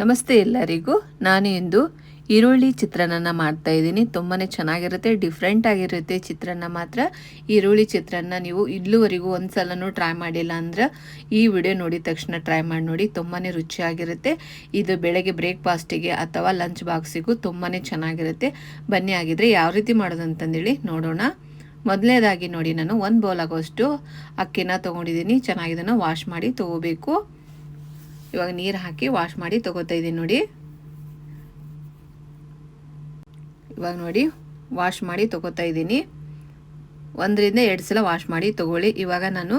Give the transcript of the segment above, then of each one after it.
ನಮಸ್ತೆ ಎಲ್ಲರಿಗೂ. ನಾನು ಇಂದು ಈರುಳ್ಳಿ ಚಿತ್ರಾನ್ನ ಮಾಡ್ತಾ ಇದ್ದೀನಿ. ತುಂಬಾ ಚೆನ್ನಾಗಿರುತ್ತೆ ಡಿಫ್ರೆಂಟ್ ಆಗಿರುತ್ತೆ ಚಿತ್ರಾನ್ನ ಮಾತ್ರ. ಈರುಳ್ಳಿ ಚಿತ್ರಾನ್ನ ನೀವು ಇಲ್ಲಿವರೆಗೂ ಒಂದು ಸಲನೂ ಟ್ರೈ ಮಾಡಿಲ್ಲ ಅಂದ್ರೆ ಈ ವಿಡಿಯೋ ನೋಡಿದ ತಕ್ಷಣ ಟ್ರೈ ಮಾಡಿ ನೋಡಿ ತುಂಬಾ ರುಚಿಯಾಗಿರುತ್ತೆ. ಇದು ಬೆಳಗ್ಗೆ ಬ್ರೇಕ್ಫಾಸ್ಟಿಗೆ ಅಥವಾ ಲಂಚ್ ಬಾಕ್ಸಿಗೂ ತುಂಬಾ ಚೆನ್ನಾಗಿರುತ್ತೆ. ಬನ್ನಿ ಆಗಿದ್ರೆ ಯಾವ ರೀತಿ ಮಾಡೋದು ಅಂತಂದೇಳಿ ನೋಡೋಣ. ಮೊದಲನೇದಾಗಿ ನೋಡಿ, ನಾನು ಒಂದು ಬೌಲ್ ಆಗೋಷ್ಟು ಅಕ್ಕಿನ ತೊಗೊಂಡಿದ್ದೀನಿ. ಚೆನ್ನಾಗಿದನ್ನು ವಾಶ್ ಮಾಡಿ ತೊಗೋಬೇಕು. ಇವಾಗ ನೀರು ಹಾಕಿ ವಾಶ್ ಮಾಡಿ ತಗೋತಾ ಇದ್ದೀನಿ ನೋಡಿ. ಇವಾಗ ನೋಡಿ ವಾಶ್ ಮಾಡಿ ತಗೋತಾ ಇದ್ದೀನಿ. ಒಂದರಿಂದ ಎರಡು ಸಲ ವಾಶ್ ಮಾಡಿ ತಗೊಳ್ಳಿ. ಇವಾಗ ನಾನು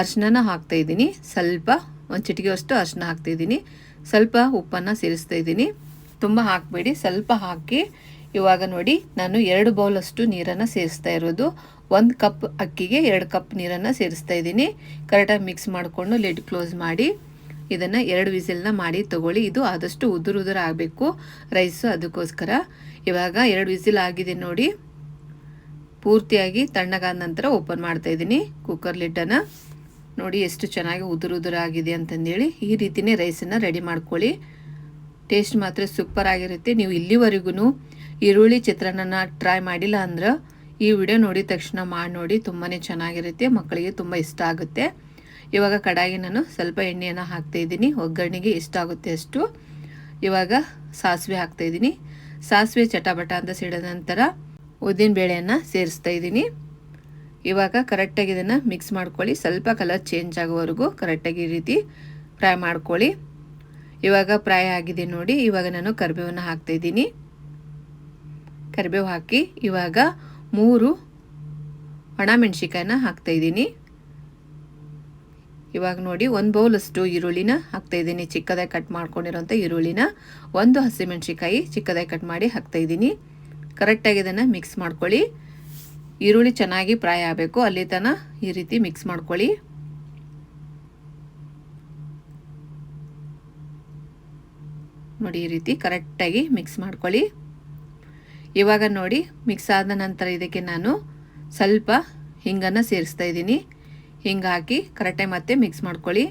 ಅರ್ಶಿನ ಹಾಕ್ತಾ ಇದ್ದೀನಿ. ಸ್ವಲ್ಪ, ಒಂದು ಚಿಟಿಕೆಯಷ್ಟು ಅರ್ಶಿನ ಹಾಕ್ತಾ ಇದ್ದೀನಿ. ಸ್ವಲ್ಪ ಉಪ್ಪನ್ನು ಸೇರಿಸ್ತಾ ಇದ್ದೀನಿ. ತುಂಬ ಹಾಕಬೇಡಿ. ಸ್ವಲ್ಪ ಹಾಕಿ ಇವಾಗ ನೋಡಿ, ನಾನು ಎರಡು ಬೌಲಷ್ಟು ನೀರನ್ನು ಸೇರಿಸ್ತಾ ಇರೋದು. ಒಂದು ಕಪ್ ಅಕ್ಕಿಗೆ ಎರಡು ಕಪ್ ನೀರನ್ನು ಸೇರಿಸ್ತಾ ಇದ್ದೀನಿ. ಕರೆಕ್ಟಾಗಿ ಮಿಕ್ಸ್ ಮಾಡಿಕೊಂಡು ಲಿಡ್ ಕ್ಲೋಸ್ ಮಾಡಿ. ಇದನ್ನು ಎರಡು ವಿಸಿಲ್ನ ಮಾಡಿ ತಗೊಳ್ಳಿ. ಇದು ಆದಷ್ಟು ಉದುರು ಉದುರು ಆಗಬೇಕು ರೈಸು ಅದಕ್ಕೋಸ್ಕರ. ಇವಾಗ ಎರಡು ವಿಸಿಲ್ ಆಗಿದೆ ನೋಡಿ. ಪೂರ್ತಿಯಾಗಿ ತಣ್ಣಗಾದ ನಂತರ ಓಪನ್ ಮಾಡ್ತಾ ಇದ್ದೀನಿ ಕುಕ್ಕರ್ ಲಿಡ್ಡನ್ನು ನೋಡಿ ಎಷ್ಟು ಚೆನ್ನಾಗಿ ಉದುರು ಉದುರು ಆಗಿದೆ ಅಂತಂದೇಳಿ ಈ ರೀತಿಯೇ ರೈಸನ್ನು ರೆಡಿ ಮಾಡ್ಕೊಳ್ಳಿ. ಟೇಸ್ಟ್ ಮಾತ್ರ ಸೂಪರ್ ಆಗಿರುತ್ತೆ. ನೀವು ಇಲ್ಲಿವರೆಗೂ ಈರುಳ್ಳಿ ಚಿತ್ರಾನ್ನ ಟ್ರೈ ಮಾಡಿಲ್ಲ ಅಂದ್ರೆ ಈ ವಿಡಿಯೋ ನೋಡಿದ ತಕ್ಷಣ ಮಾಡಿ ನೋಡಿ. ತುಂಬಾ ಚೆನ್ನಾಗಿರುತ್ತೆ. ಮಕ್ಕಳಿಗೆ ತುಂಬ ಇಷ್ಟ ಆಗುತ್ತೆ. ಇವಾಗ ಕಡಾಯಿಗೆ ನಾನು ಸ್ವಲ್ಪ ಎಣ್ಣೆಯನ್ನು ಹಾಕ್ತಾ ಇದ್ದೀನಿ. ಒಗ್ಗರಣೆಗೆ ಎಷ್ಟಾಗುತ್ತೆ ಅಷ್ಟು. ಇವಾಗ ಸಾಸಿವೆ ಹಾಕ್ತಾ ಇದ್ದೀನಿ. ಸಾಸಿವೆ ಚಟಪಟ ಅಂತ ಸಿಡಿದ ನಂತರ ಉದ್ದಿನ ಬೇಳೆಯನ್ನು ಸೇರಿಸ್ತಾ ಇದ್ದೀನಿ. ಇವಾಗ ಕರೆಕ್ಟಾಗಿ ಇದನ್ನು ಮಿಕ್ಸ್ ಮಾಡ್ಕೊಳ್ಳಿ. ಸ್ವಲ್ಪ ಕಲರ್ ಚೇಂಜ್ ಆಗೋವರೆಗೂ ಕರೆಕ್ಟಾಗಿ ಈ ರೀತಿ ಫ್ರೈ ಮಾಡ್ಕೊಳ್ಳಿ. ಇವಾಗ ಫ್ರೈ ಆಗಿದೆ ನೋಡಿ. ಇವಾಗ ನಾನು ಕರಿಬೇವನ್ನು ಹಾಕ್ತಾ ಇದ್ದೀನಿ. ಕರಿಬೇವು ಹಾಕಿ ಇವಾಗ ಮೂರು ಒಣಮೆಣ್ಸಿಕಾಯನ್ನ ಹಾಕ್ತಾ ಇದ್ದೀನಿ. ಇವಾಗ ನೋಡಿ ಒಂದು ಬೌಲಷ್ಟು ಈರುಳ್ಳಿನ ಹಾಕ್ತಾ ಇದ್ದೀನಿ. ಚಿಕ್ಕದಾಗಿ ಕಟ್ ಮಾಡ್ಕೊಂಡಿರೋಂಥ ಈರುಳ್ಳಿನ ಒಂದು ಹಸಿಮೆಣ್ಸಿಕಾಯಿ ಚಿಕ್ಕದಾಗಿ ಕಟ್ ಮಾಡಿ ಹಾಕ್ತಾ ಇದ್ದೀನಿ. ಕರೆಕ್ಟಾಗಿ ಇದನ್ನು ಮಿಕ್ಸ್ ಮಾಡ್ಕೊಳ್ಳಿ. ಈರುಳ್ಳಿ ಚೆನ್ನಾಗಿ ಫ್ರೈ ಆಗಬೇಕು. ಅಲ್ಲಿ ತನಕ ಈ ರೀತಿ ಮಿಕ್ಸ್ ಮಾಡ್ಕೊಳ್ಳಿ. ನೋಡಿ ಈ ರೀತಿ ಕರೆಕ್ಟಾಗಿ ಮಿಕ್ಸ್ ಮಾಡ್ಕೊಳ್ಳಿ. ಇವಾಗ ನೋಡಿ ಮಿಕ್ಸ್ ಆದ ನಂತರ ಇದಕ್ಕೆ ನಾನು ಸ್ವಲ್ಪ ಹಿಂಗನ್ನು ಸೇರಿಸ್ತಾ ಇದ್ದೀನಿ. ಹಿಂಗೆ ಹಾಕಿ ಕರೆಕ್ಟಾಗಿ ಮತ್ತೆ ಮಿಕ್ಸ್ ಮಾಡ್ಕೊಳ್ಳಿ.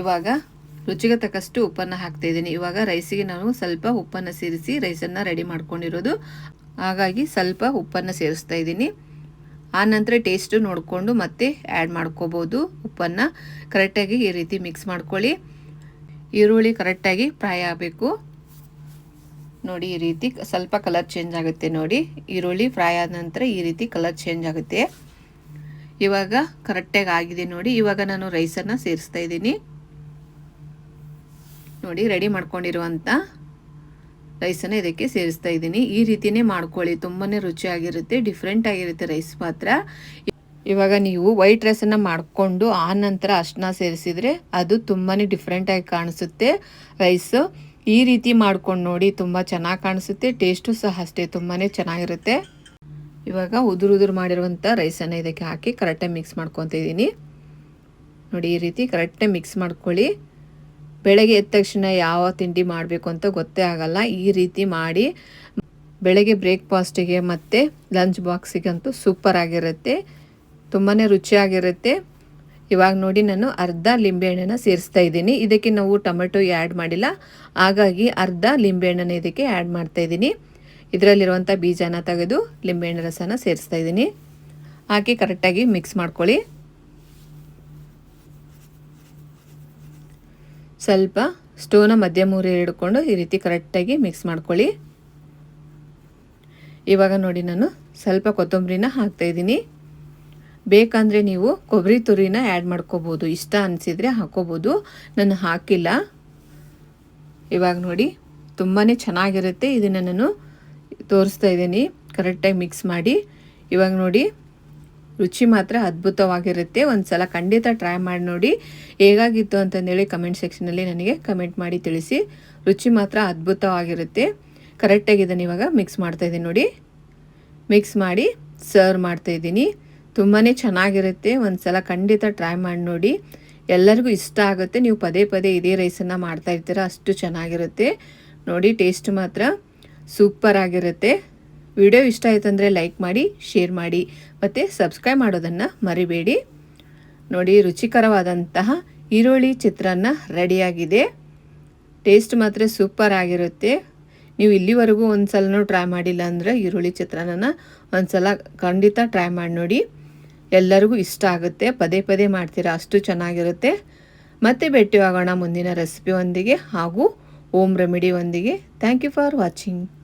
ಇವಾಗ ರುಚಿಗೆ ತಕ್ಕಷ್ಟು ಉಪ್ಪನ್ನು ಹಾಕ್ತಾ ಇದ್ದೀನಿ. ಇವಾಗ ರೈಸಿಗೆ ನಾನು ಸ್ವಲ್ಪ ಉಪ್ಪನ್ನು ಸೇರಿಸಿ ರೈಸನ್ನು ರೆಡಿ ಮಾಡ್ಕೊಂಡಿರೋದು. ಹಾಗಾಗಿ ಸ್ವಲ್ಪ ಉಪ್ಪನ್ನು ಸೇರಿಸ್ತಾ ಇದ್ದೀನಿ. ಆ ನಂತರ ಟೇಸ್ಟು ನೋಡಿಕೊಂಡು ಮತ್ತೆ ಆ್ಯಡ್ ಮಾಡ್ಕೋಬೋದು ಉಪ್ಪನ್ನು. ಕರೆಕ್ಟಾಗಿ ಈ ರೀತಿ ಮಿಕ್ಸ್ ಮಾಡ್ಕೊಳ್ಳಿ. ಈರುಳ್ಳಿ ಕರೆಕ್ಟಾಗಿ ಫ್ರೈ ಆಗಬೇಕು. ನೋಡಿ ಈ ರೀತಿ ಸ್ವಲ್ಪ ಕಲರ್ ಚೇಂಜ್ ಆಗುತ್ತೆ ನೋಡಿ. ಈರುಳ್ಳಿ ಫ್ರೈ ಆದ ನಂತರ ಈ ರೀತಿ ಕಲರ್ ಚೇಂಜ್ ಆಗುತ್ತೆ. ಇವಾಗ ಕರೆಕ್ಟಾಗಿ ಆಗಿದೆ ನೋಡಿ. ಇವಾಗ ನಾನು ರೈಸನ್ನು ಸೇರಿಸ್ತಾ ಇದ್ದೀನಿ. ನೋಡಿ ರೆಡಿ ಮಾಡ್ಕೊಂಡಿರುವಂಥ ರೈಸನ್ನು ಇದಕ್ಕೆ ಸೇರಿಸ್ತಾ ಇದ್ದೀನಿ. ಈ ರೀತಿಯೇ ಮಾಡ್ಕೊಳ್ಳಿ. ತುಂಬಾ ರುಚಿಯಾಗಿರುತ್ತೆ. ಡಿಫ್ರೆಂಟ್ ಆಗಿರುತ್ತೆ ರೈಸ್ ಪಾತ್ರ ಇವಾಗ ನೀವು ವೈಟ್ ರೈಸನ್ನು ಮಾಡಿಕೊಂಡು ಆ ನಂತರ ಅಷ್ಟನ್ನ ಸೇರಿಸಿದರೆ ಅದು ತುಂಬಾ ಡಿಫ್ರೆಂಟಾಗಿ ಕಾಣಿಸುತ್ತೆ. ರೈಸು ಈ ರೀತಿ ಮಾಡ್ಕೊಂಡು ನೋಡಿ ತುಂಬ ಚೆನ್ನಾಗಿ ಕಾಣಿಸುತ್ತೆ. ಟೇಸ್ಟು ಸಹ ಅಷ್ಟೇ ತುಂಬಾ ಚೆನ್ನಾಗಿರುತ್ತೆ. ಇವಾಗ ಉದುರು ಉದುರು ಮಾಡಿರುವಂಥ ರೈಸನ್ನು ಇದಕ್ಕೆ ಹಾಕಿ ಕರೆಕ್ಟಾಗಿ ಮಿಕ್ಸ್ ಮಾಡ್ಕೊತ ಇದ್ದೀನಿ ನೋಡಿ ಈ ರೀತಿ ಕರೆಕ್ಟಾಗಿ ಮಿಕ್ಸ್ ಮಾಡ್ಕೊಳ್ಳಿ. ಬೆಳಗ್ಗೆ ಎದ್ದ ತಕ್ಷಣ ಯಾವ ತಿಂಡಿ ಮಾಡಬೇಕು ಅಂತ ಗೊತ್ತೇ ಆಗಲ್ಲ. ಈ ರೀತಿ ಮಾಡಿ ಬೆಳಗ್ಗೆ ಬ್ರೇಕ್ಫಾಸ್ಟಿಗೆ ಮತ್ತು ಲಂಚ್ ಬಾಕ್ಸಿಗಂತೂ ಸೂಪರ್ ಆಗಿರುತ್ತೆ. ತುಂಬಾ ರುಚಿಯಾಗಿರುತ್ತೆ. ಇವಾಗ ನೋಡಿ ನಾನು ಅರ್ಧ ಲಿಂಬೆಹಣ್ಣನ್ನು ಸೇರಿಸ್ತಾ ಇದ್ದೀನಿ. ಇದಕ್ಕೆ ನಾವು ಟೊಮೆಟೊ ಆ್ಯಡ್ ಮಾಡಿಲ್ಲ. ಹಾಗಾಗಿ ಅರ್ಧ ಲಿಂಬೆಹಣ್ಣನ್ನು ಇದಕ್ಕೆ ಆ್ಯಡ್ ಮಾಡ್ತಾ ಇದ್ದೀನಿ. ಇದರಲ್ಲಿರುವಂಥ ಬೀಜನ ತೆಗೆದು ಲಿಂಬೆಹಣ್ಣು ರಸನ ಸೇರಿಸ್ತಾ ಇದ್ದೀನಿ. ಹಾಕಿ ಕರೆಕ್ಟಾಗಿ ಮಿಕ್ಸ್ ಮಾಡ್ಕೊಳ್ಳಿ. ಸ್ವಲ್ಪ ಸ್ಟೋನ ಮಧ್ಯ ಮೂರಿ ಹಿಡ್ಕೊಂಡು ಈ ರೀತಿ ಕರೆಕ್ಟಾಗಿ ಮಿಕ್ಸ್ ಮಾಡ್ಕೊಳ್ಳಿ. ಇವಾಗ ನೋಡಿ ನಾನು ಸ್ವಲ್ಪ ಕೊತ್ತಂಬರಿನ ಹಾಕ್ತಾಯಿದ್ದೀನಿ ಬೇಕಂದರೆ ನೀವು ಕೊಬ್ಬರಿ ತುರಿನ ಆ್ಯಡ್ ಮಾಡ್ಕೋಬೋದು. ಇಷ್ಟ ಅನಿಸಿದರೆ ಹಾಕೋಬೋದು. ನಾನು ಹಾಕಿಲ್ಲ. ಇವಾಗ ನೋಡಿ ತುಂಬಾ ಚೆನ್ನಾಗಿರುತ್ತೆ. ಇದನ್ನು ನಾನು ತೋರಿಸ್ತಾ ಇದ್ದೀನಿ. ಕರೆಕ್ಟಾಗಿ ಮಿಕ್ಸ್ ಮಾಡಿ. ಇವಾಗ ನೋಡಿ, ರುಚಿ ಮಾತ್ರ ಅದ್ಭುತವಾಗಿರುತ್ತೆ. ಒಂದು ಸಲ ಖಂಡಿತ ಟ್ರೈ ಮಾಡಿ ನೋಡಿ. ಹೇಗಾಗಿತ್ತು ಅಂತಂದೇಳಿ ಕಮೆಂಟ್ ಸೆಕ್ಷನಲ್ಲಿ ನನಗೆ ಕಮೆಂಟ್ ಮಾಡಿ ತಿಳಿಸಿ. ರುಚಿ ಮಾತ್ರ ಅದ್ಭುತವಾಗಿರುತ್ತೆ. ಕರೆಕ್ಟಾಗಿ ಇದನ್ನು ಇವಾಗ ಮಿಕ್ಸ್ ಮಾಡ್ತಾಯಿದ್ದೀನಿ ನೋಡಿ. ಮಿಕ್ಸ್ ಮಾಡಿ ಸರ್ವ್ ಮಾಡ್ತಾಯಿದ್ದೀನಿ ತುಂಬಾ ಚೆನ್ನಾಗಿರುತ್ತೆ. ಒಂದು ಸಲ ಖಂಡಿತ ಟ್ರೈ ಮಾಡಿ ನೋಡಿ. ಎಲ್ಲರಿಗೂ ಇಷ್ಟ ಆಗುತ್ತೆ. ನೀವು ಪದೇ ಪದೇ ಇದೇ ರೈಸನ್ನು ಮಾಡ್ತಾ ಇರ್ತೀರ, ಅಷ್ಟು ಚೆನ್ನಾಗಿರುತ್ತೆ. ನೋಡಿ ಟೇಸ್ಟ್ ಮಾತ್ರ ಸೂಪರ್ ಆಗಿರುತ್ತೆ. ವಿಡಿಯೋ ಇಷ್ಟ ಆಯಿತು ಅಂದರೆ ಲೈಕ್ ಮಾಡಿ ಶೇರ್ ಮಾಡಿ. ಮತ್ತು ಸಬ್ಸ್ಕ್ರೈಬ್ ಮಾಡೋದನ್ನು ಮರಿಬೇಡಿ. ನೋಡಿ, ರುಚಿಕರವಾದಂತಹ ಈರುಳ್ಳಿ ಚಿತ್ರಾನ್ನ ರೆಡಿಯಾಗಿದೆ ಟೇಸ್ಟ್ ಮಾತ್ರ ಸೂಪರ್ ಆಗಿರುತ್ತೆ. ನೀವು ಇಲ್ಲಿವರೆಗೂ ಒಂದು ಸಲನೂ ಟ್ರೈ ಮಾಡಿಲ್ಲ ಅಂದರೆ ಈರುಳ್ಳಿ ಚಿತ್ರಾನ್ನ ಒಂದು ಸಲ ಖಂಡಿತ ಟ್ರೈ ಮಾಡಿ ನೋಡಿ. ಎಲ್ಲರಿಗೂ ಇಷ್ಟ ಆಗುತ್ತೆ. ಪದೇ ಪದೇ ಮಾಡ್ತೀರಾ, ಅಷ್ಟು ಚೆನ್ನಾಗಿರುತ್ತೆ. ಮತ್ತೆ ಭೇಟಿಯಾಗೋಣ ಮುಂದಿನ ರೆಸಿಪಿಯೊಂದಿಗೆ ಹಾಗೂ ಓಮ್ ರೆಮಿಡಿ ಒಂದಿಗೆ. Thank you for watching